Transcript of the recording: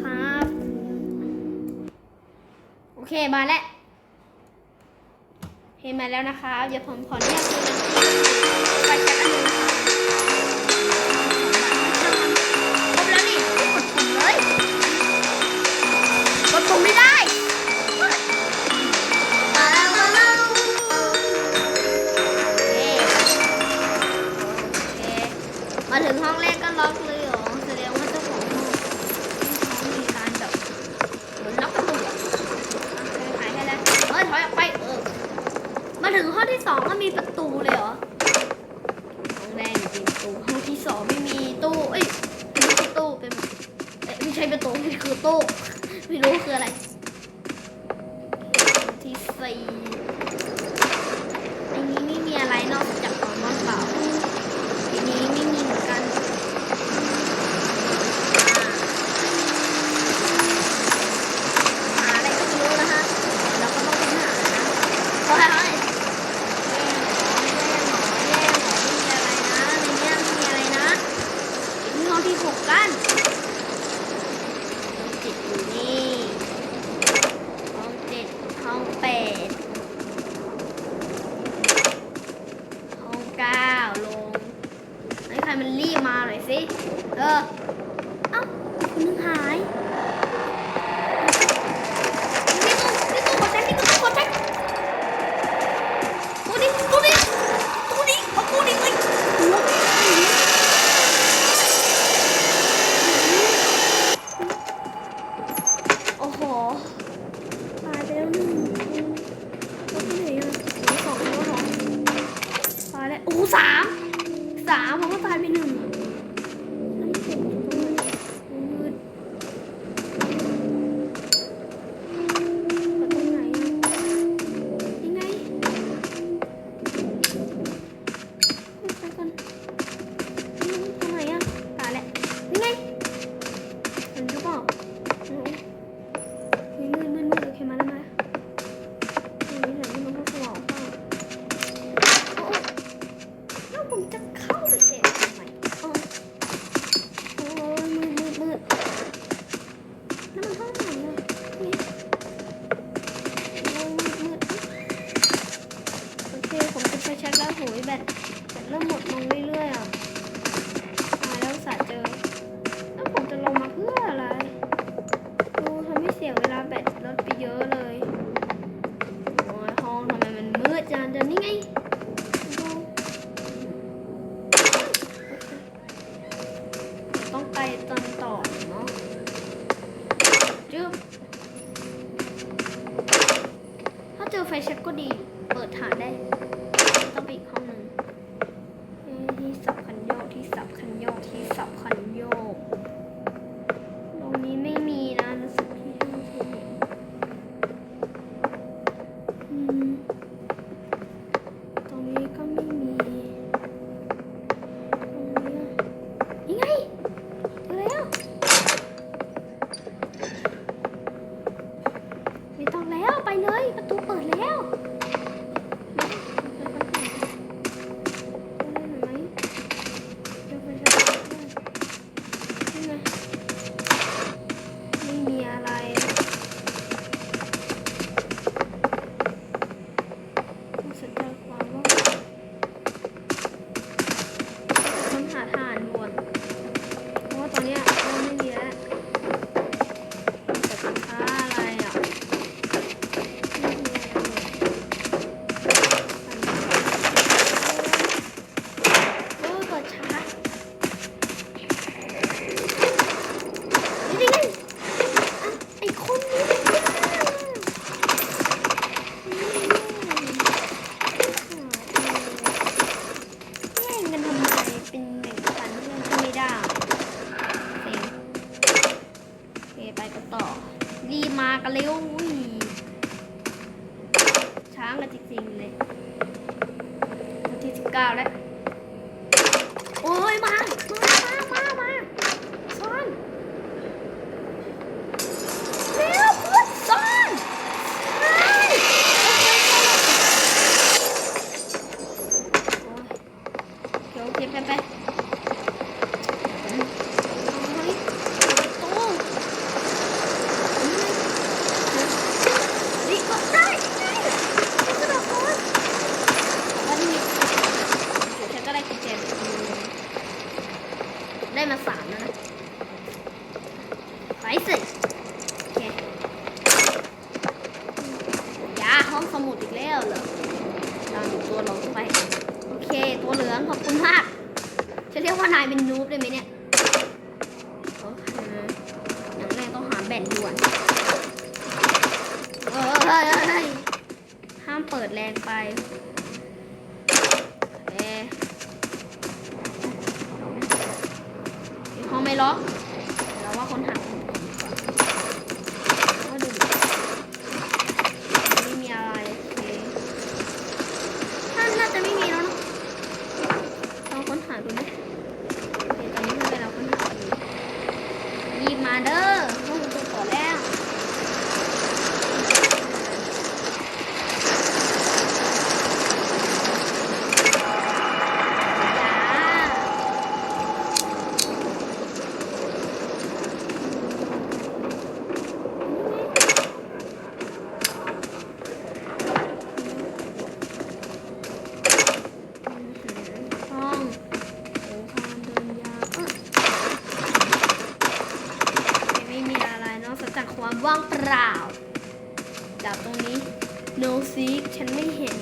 ครับ โอเคมาแล้วเห็นมาแล้วนะคะเดี๋ยวผมขอเรียคุณนะไปแค่อันนึงนะคะครบแล้วนี่กดผมเลยกดผมไม่ได้มาถึงห้องแรก ใช่เป็นโต๊ะมันคือโต๊ะไม่รู้คืออะไร ที่สี่อันนี้ไม่มีอะไรนอก ก็ดี เปิดฐานได้ ต้องไปอีกห้อง เร็วช้างกันจริงๆเลยนาทีสิบเก้าแล้ว มาสามนะไปสิอเคาห้องสมุดอีกแล้วเหรอตามตัวเราไป โอเค ตัวเหลืองขอบคุณมาก จะเรียกว่านายเป็นนูบได้ไหมเนี่ยโอเคอย่างแรกต้องหาแบนด่วนเฮ้ยห้ามเปิดแรงไป 好ี้ฉันไม่เห็น